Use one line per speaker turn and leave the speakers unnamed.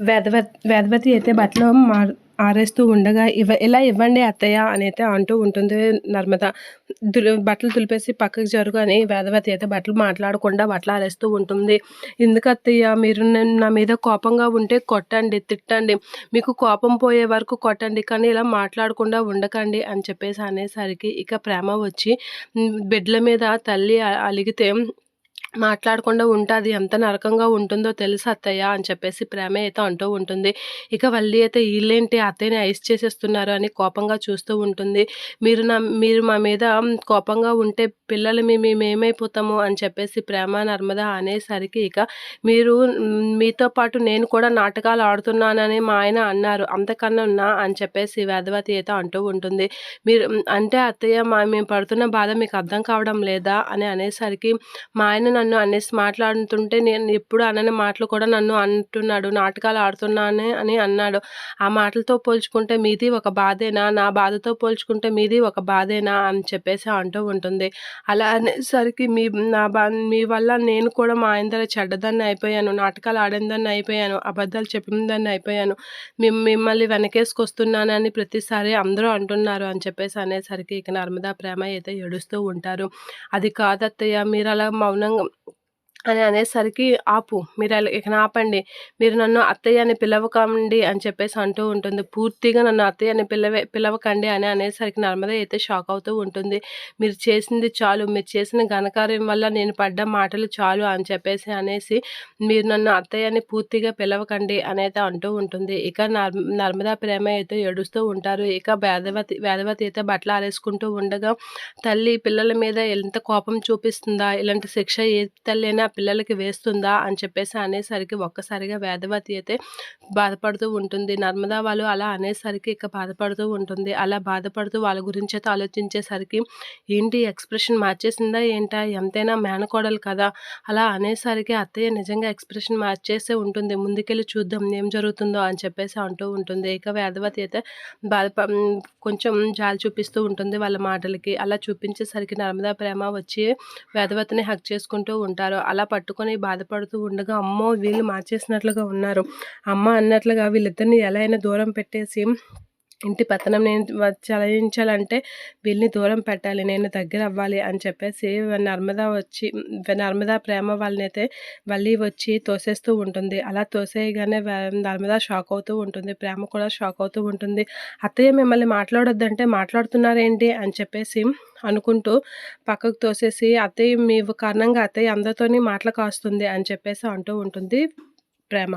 వేదవ వేదవతి అయితే బట్టలు మా ఆరేస్తూ ఉండగా ఇవ ఇలా ఇవ్వండి అత్తయ్య అని అయితే అంటూ ఉంటుంది నర్మద. బట్టలు తులిపేసి పక్కకి జరుగు అని వేదవతి అయితే బట్టలు మాట్లాడకుండా బట్టలు ఆరేస్తూ ఉంటుంది. ఎందుకు అత్తయ్య? మీరు నా మీద కోపంగా ఉంటే కొట్టండి తిట్టండి. మీకు కోపం పోయే వరకు కొట్టండి కానీ ఇలా మాట్లాడకుండా ఉండకండి అని చెప్పేసి అనేసరికి ఇక ప్రేమ వచ్చి బిడ్ల బిడ్డల మీద తల్లి అలిగితే మాట్లాడకుండా ఉంటుంది ఎంత నరకంగా ఉంటుందో తెలుసు అత్తయ్య అని చెప్పేసి ప్రేమ అయితే అంటూ ఉంటుంది. ఇక వల్లి అయితే వీళ్ళేంటి అత్తయ్యని ఐస్ చేసేస్తున్నారు అని కోపంగా చూస్తూ ఉంటుంది. మీరు నా మీరు మా మీద కోపంగా ఉంటే పిల్లలు మేము మేము ఏమైపోతాము అని చెప్పేసి ప్రేమ నర్మద అనేసరికి ఇక మీరు మీతో పాటు నేను కూడా నాటకాలు ఆడుతున్నానని మా ఆయన అన్నారు. అంతకన్నా ఉన్నా అని చెప్పేసి వేదవతి అయితే అంటూ ఉంటుంది. మీరు అంటే అత్తయ్య మా మేము పడుతున్న బాధ మీకు అర్థం కావడం లేదా అని అనేసరికి మా ఆయన నన్ను అనేసి మాట్లాడుతుంటే నేను ఎప్పుడు అనని మాటలు కూడా నన్ను అంటున్నాడు నాటకాలు ఆడుతున్నానే అని అన్నాడు. ఆ మాటలతో పోల్చుకుంటే మీది ఒక బాధేనా? నా బాధతో పోల్చుకుంటే మీది ఒక బాధేనా? అని చెప్పేసి అంటూ ఉంటుంది. అలా అనేసరికి మీ నా బా మీ వల్ల నేను కూడా మా ఆయన దగ్గర చెడ్డదాన్ని అయిపోయాను నాటకాలు ఆడిందని అయిపోయాను అబద్ధాలు చెప్పిందని అయిపోయాను. మిమ్మల్ని వెనకేసుకొస్తున్నానని ప్రతిసారి అందరూ అంటున్నారు అని చెప్పేసి అనేసరికి ఇక నర్మదా ప్రేమ అయితే ఏడుస్తూ ఉంటారు. అది కాదత్తయ్య మీరు అలా మౌనంగా అని అనేసరికి ఆపు మీరు అలా ఇక ఆపండి మీరు నన్ను అత్తయ్య అని పిలవకండి అని చెప్పేసి అంటూ ఉంటుంది. పూర్తిగా నన్ను అత్తయ్య అని పిలవే పిలవకండి అని అనేసరికి నర్మద అయితే షాక్ అవుతూ ఉంటుంది. మీరు చేసింది చాలు మీరు చేసిన ఘనకార్యం వల్ల నేను పడ్డ మాటలు చాలు అని చెప్పేసి అనేసి మీరు నన్ను అత్తయ్య అని పూర్తిగా పిలవకండి అనైతే అయితే అంటూ ఉంటుంది. ఇక నర్ నర్మదా ప్రేమ అయితే ఏడుస్తూ ఉంటారు. ఇక వేదవతి వేదవతి అయితే బట్టలు ఆరేసుకుంటూ ఉండగా తల్లి పిల్లల మీద ఎంత కోపం చూపిస్తుందా? ఇలాంటి శిక్ష ఏ తల్లి అయినా పిల్లలకి వేస్తుందా అని చెప్పేసి అనేసరికి ఒక్కసారిగా వేదవతి అయితే బాధపడుతూ ఉంటుంది. నర్మదా వాళ్ళు అలా అనేసరికి ఇక బాధపడుతూ ఉంటుంది. అలా బాధపడుతూ వాళ్ళ గురించి అయితే ఆలోచించేసరికి ఏంటి ఎక్స్ప్రెషన్ మార్చేసిందా ఏంటా? ఎంతైనా మేనకోడలు కదా? అలా అనేసరికి అత్తయ్య నిజంగా ఎక్స్ప్రెషన్ మార్చేసే ఉంటుంది. ముందుకెళ్ళి చూద్దాం ఏం జరుగుతుందో అని చెప్పేసి అంటూ ఉంటుంది. ఇక వేదవతి అయితే బాధ కొంచెం జాలి చూపిస్తూ ఉంటుంది వాళ్ళ మాటలకి. అలా చూపించేసరికి నర్మదా ప్రేమ వచ్చి వేదవతిని హక్ చేసుకుంటూ ఉంటారు. అలా పట్టుకొని బాధపడుతూ ఉండగా అమ్మో వీళ్ళు మార్చేసినట్లుగా ఉన్నారు. అమ్మ అన్నట్లుగా వీళ్ళిద్దరిని ఎలా అయినా దూరం పెట్టేసి ఇంటి పతనం నేను వ- చలాయించాలంటే వీళ్ళని దూరం పెట్టాలి నేను దగ్గర అవ్వాలి అని చెప్పేసి నర్మదా వచ్చి నర్మదా ప్రేమ వాళ్ళనైతే మళ్ళీ వచ్చి తోసేస్తూ ఉంటుంది. అలా తోసేయగానే నర్మదా షాక్ అవుతూ ఉంటుంది ప్రేమ కూడా షాక్ అవుతూ ఉంటుంది. అత్తయ్య మిమ్మల్ని మాట్లాడొద్దంటే మాట్లాడుతున్నారేంటి అని చెప్పేసి అనుకుంటూ పక్కకు తోసేసి అత్తయ్య మీ కారణంగా అత్తయ్య అందరితోని మాటలు కాస్తుంది అని చెప్పేసి అంటూ ఉంటుంది ప్రేమ.